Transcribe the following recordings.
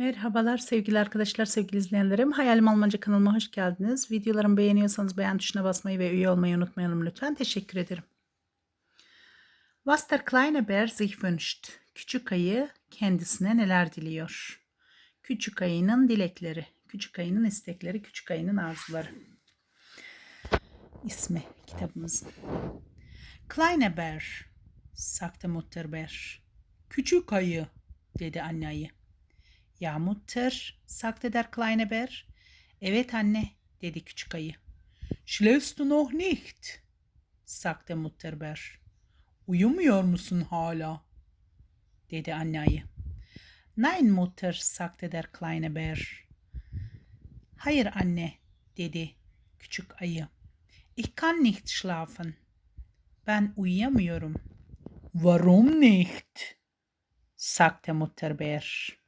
Merhabalar sevgili arkadaşlar, sevgili izleyenlerim. Hayalim Almanca kanalıma hoş geldiniz. Videolarımı beğeniyorsanız beğen tuşuna basmayı ve üye olmayı unutmayalım lütfen. Teşekkür ederim. Was der kleine Bär sich wünscht. Küçük ayı kendisine neler diliyor? Küçük ayının dilekleri, küçük ayının istekleri, küçük ayının arzuları. İsmi kitabımızın. Kleine Bär, sagte Mutter Bär. Küçük ayı, dedi anne ayı. Ja, Mutter, sagte der kleine Bär. Evet anne, dedi küçük ayı. Schläfst du noch nicht? sagte Mutter Bär. Uyumuyor musun hala? dedi anne ayı. Nein, Mutter, sagte der kleine Bär. Hayır anne, dedi küçük ayı. Ich kann nicht schlafen. Ben uyuyamıyorum. Warum nicht? sagte Mutter Bär.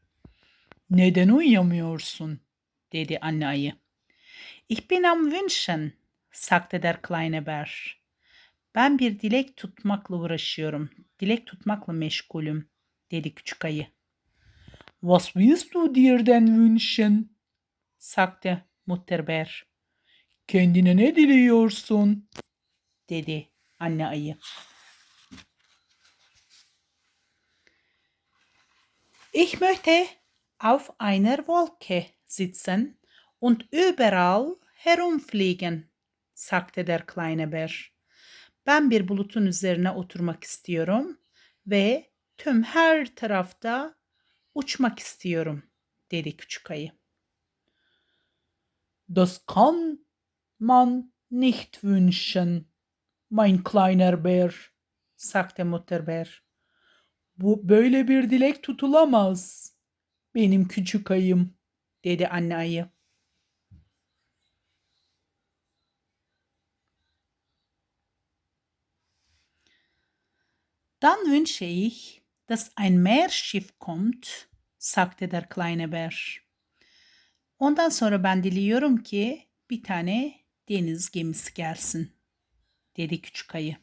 Neden uyuyamıyorsun? dedi anne ayı. Ich bin am wünschen, sagte der kleine Bär. Ben bir dilek tutmakla uğraşıyorum. Dilek tutmakla meşgulüm, dedi küçük ayı. Was willst du dir denn wünschen? sagte Mutter Bär. Kendine ne diliyorsun? dedi anne ayı. Ich möchte auf einer Wolke sitzen und überall herumfliegen, sagte der kleine Bär. Ben bir bulutun üzerine oturmak istiyorum ve tüm her tarafta uçmak istiyorum, dedi küçük ayı. Das kann man nicht wünschen, mein kleiner Bär, sagte Mutter Bär. Bu böyle bir dilek tutulamaz. Benim küçük ayım, dedi anne ayı. Dann wünsche ich, dass ein Meerschiff kommt, sagte der kleine Bär. Ondan sonra ben diliyorum ki bir tane deniz gemisi gelsin, dedi küçük ayı.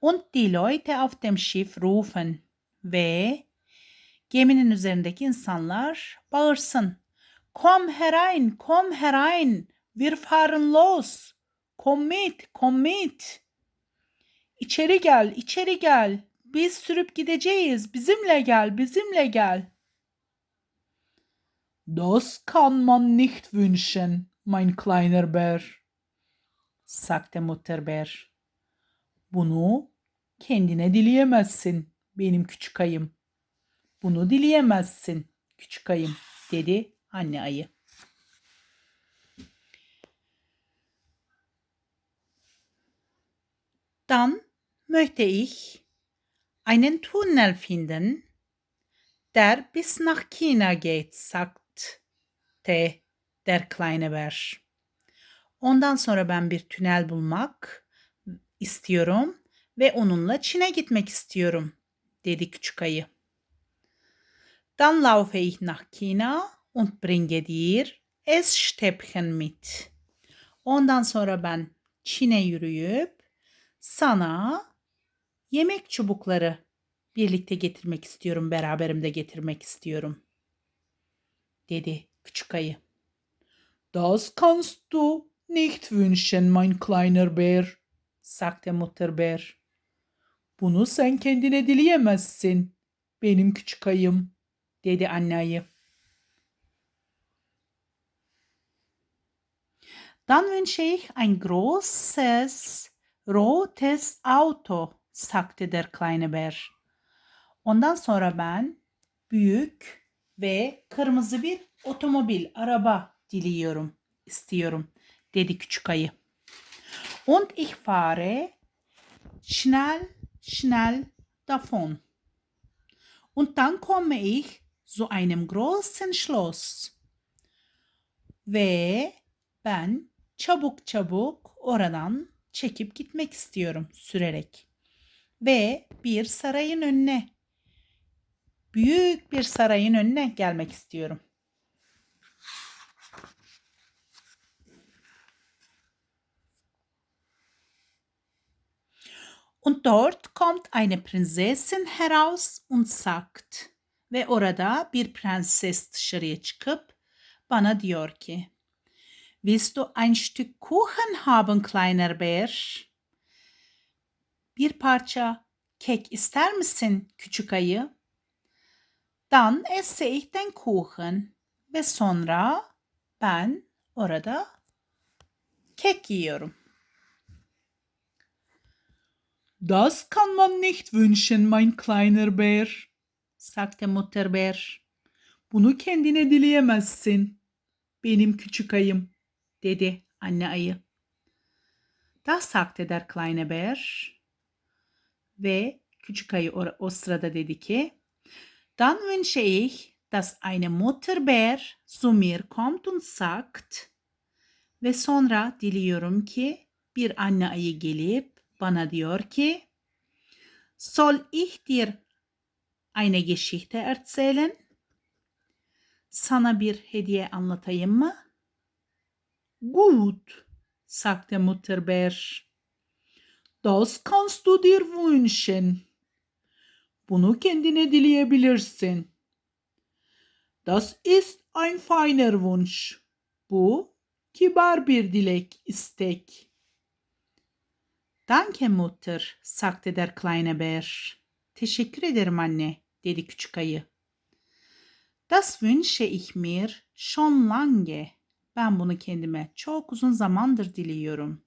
Und die Leute auf dem Schiff rufen ve geminin üzerindeki insanlar bağırsın. Komm herein, komm herein, wir fahren los. Komm mit, komm mit. İçeri gel, içeri gel. Biz sürüp gideceğiz. Bizimle gel, bizimle gel. Das kann man nicht wünschen, mein kleiner Bär, sagte Mutter Bär. Bunu kendine dileyemezsin, benim küçük ayım. Bunu dileyemezsin, küçük ayım, dedi anne ayı. Dann möchte ich einen Tunnel finden, der bis nach China geht, sagte der kleine Bär. Ondan sonra ben bir tünel bulmak istiyorum ve onunla Çin'e gitmek istiyorum, dedi küçük ayı. Dann laufe ich nach China und bringe dir Essstäbchen mit. Ondan sonra ben Çin'e yürüyüp sana yemek çubukları birlikte getirmek istiyorum, beraberimde getirmek istiyorum. Dedi küçük ayı. Das kannst du nicht wünschen, mein kleiner Bär, sagte Mutter Bär. Bunu sen kendine dileyemezsin, benim küçük ayım, dedi anne ayı. Dann wünsche ich ein großes rotes Auto, sagte der kleine Bär. Ondan sonra ben büyük ve kırmızı bir otomobil, araba diliyorum, istiyorum, dedi küçük ayı. Und ich fahre schnell, schnell davon. Und dann komme ich zu einem großen Schloss. Ve ben çabuk çabuk oradan çekip gitmek istiyorum sürerek. Ve bir sarayın önüne, büyük bir sarayın önüne gelmek istiyorum. Und dort kommt eine Prinzessin heraus und sagt, Ve orada bir prenses dışarıya çıkıp bana diyor ki Willst du ein Stück Kuchen haben, kleiner Bär? Bir parça kek ister misin küçük ayı? Dann esse ich den Kuchen. Ve sonra ben orada kek yiyorum. Das kann man nicht wünschen, mein kleiner Bär, sagte Mutter Bär. Bunu kendine dileyemezsin, benim küçük ayım, dedi anne ayı. Das sagte der kleine Bär. Ve küçük ayı o, o sırada dedi ki, Dann wünsche ich, dass eine Mutter Bär zu mir kommt und sagt, ve sonra diliyorum ki bir anne ayı gelip bana diyor ki, Soll ich dir eine Geschichte erzählen? Sana bir hediye anlatayım mı? Gut, sagte Mutter Bär. Das kannst du dir wünschen. Bunu kendine dileyebilirsin. Das ist ein feiner Wunsch. Bu kibar bir dilek, istek. Danke Mutter, sagte der kleine Bär. Teşekkür ederim anne, dedi küçük ayı. Das wünsche ich mir schon lange. Ben bunu kendime çok uzun zamandır diliyorum.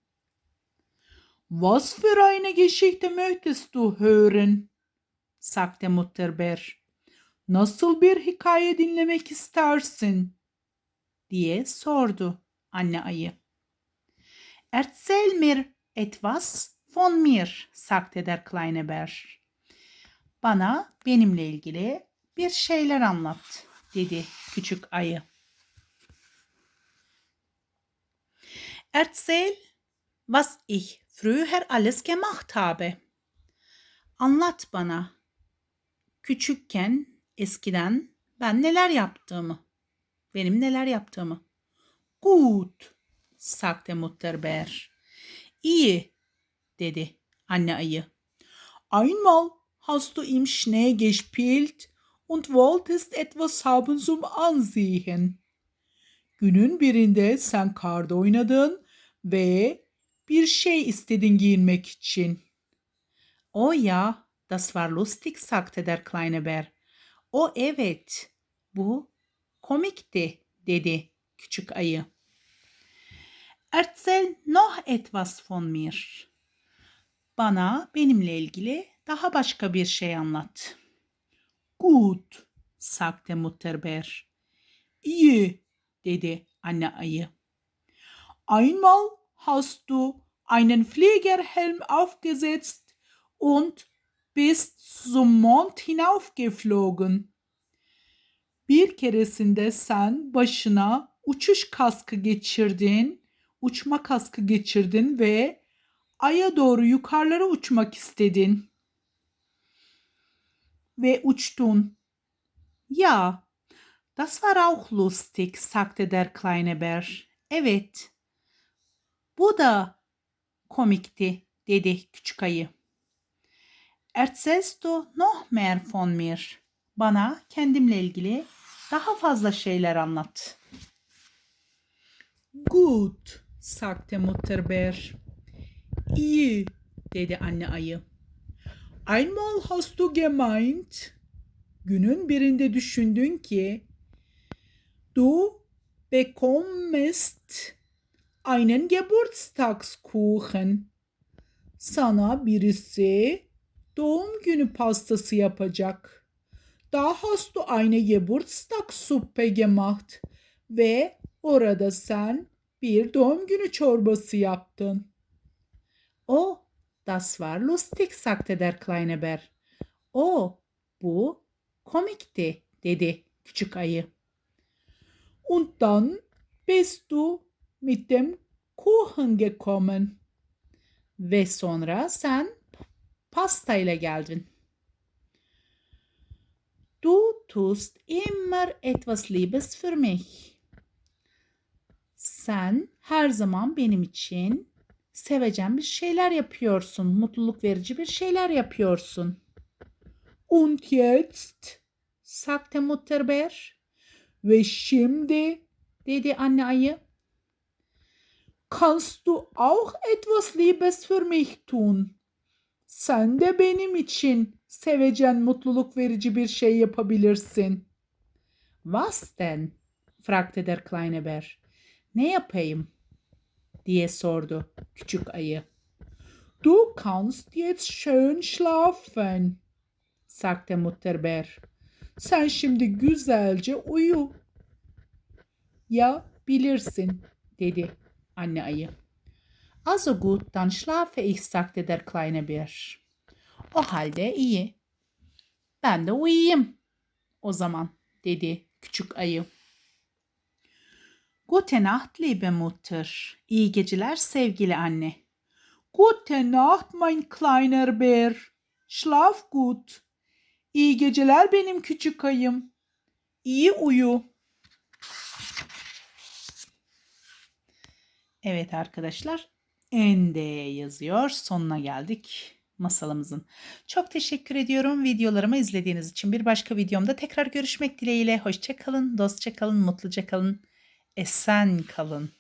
Was für eine Geschichte möchtest du hören? sagte Mutter Bär. Nasıl bir hikaye dinlemek istersin? diye sordu anne ayı. Erzähl mir etwas von mir, sagte der kleine Bär. Bana benimle ilgili bir şeyler anlat, dedi küçük ayı. Erzähl, was ich früher alles gemacht habe. Anlat bana. Küçükken, eskiden ben neler yaptığımı. Benim neler yaptığımı. Gut, sagte Mutter Bär. İyi, dedi anne ayı. Einmal hast du im Schnee gespielt und wolltest etwas haben zum Ansehen. Günün birinde sen karda oynadın ve bir şey istedin giyinmek için. O ya, das war lustig, sagte der kleine Bär. O evet, bu komikti, dedi küçük ayı. Erzähl noch etwas von mir. Bana benimle ilgili daha başka bir şey anlat. Gut, sagte Mutter Bär. İyi, dedi anne ayı. Einmal hast du einen Fliegerhelm aufgesetzt und bist zum Mond hinaufgeflogen. Bir keresinde sen başına uçuş kaskı geçirdin, uçma kaskı geçirdin ve aya doğru yukarılara uçmak istedin. Ve uçtun. Ja, das war auch lustig, sagte der kleine Bär. Evet, bu da komikti, dedi küçük ayı. Erzählst du noch mehr von mir? Bana kendimle ilgili daha fazla şeyler anlat. Gut, sagte Mutter Bär. İyi, dedi anne ayı. Einmal hast du gemeint, günün birinde düşündün ki, du bekommst einen Geburtstagskuchen. Sana birisi doğum günü pastası yapacak. Da hast du eine Geburtstagssuppe gemacht ve orada sen bir doğum günü çorbası yaptın. O, das war lustig, sagte der kleine Bär. O, bu komikti, dedi küçük ayı. Und dann bist du mit dem Kuchen gekommen. Ve sonra sen pasta ile geldin. Du tust immer etwas Liebes für mich. Sen her zaman benim için sevecen bir şeyler yapıyorsun, mutluluk verici bir şeyler yapıyorsun. Und jetzt, sagte Mutter Bär. Ve şimdi, dedi anne ayı. Kannst du auch etwas Liebes für mich tun? Sen de benim için sevecen mutluluk verici bir şey yapabilirsin. Was denn? fragte der kleine Bär. Ne yapayım? Diye sordu küçük ayı. Du kannst jetzt schön schlafen, sagte Mutter Bär. Sen şimdi güzelce uyu. Ya bilirsin, dedi anne ayı. Also gut, dann schlafe ich, sagte der kleine Bär. O halde iyi. Ben de uyuyayım. O zaman, dedi küçük ayı. Gute Nacht, liebe Mutter. İyi geceler sevgili anne. Gute Nacht, mein kleiner Bär. Schlaf gut. İyi geceler benim küçük ayım. İyi uyu. Evet arkadaşlar, ende yazıyor. Sonuna geldik masalımızın. Çok teşekkür ediyorum videolarımı izlediğiniz için. Bir başka videomda tekrar görüşmek dileğiyle. Hoşça kalın, dostça kalın, mutluca kalın, esen kalın.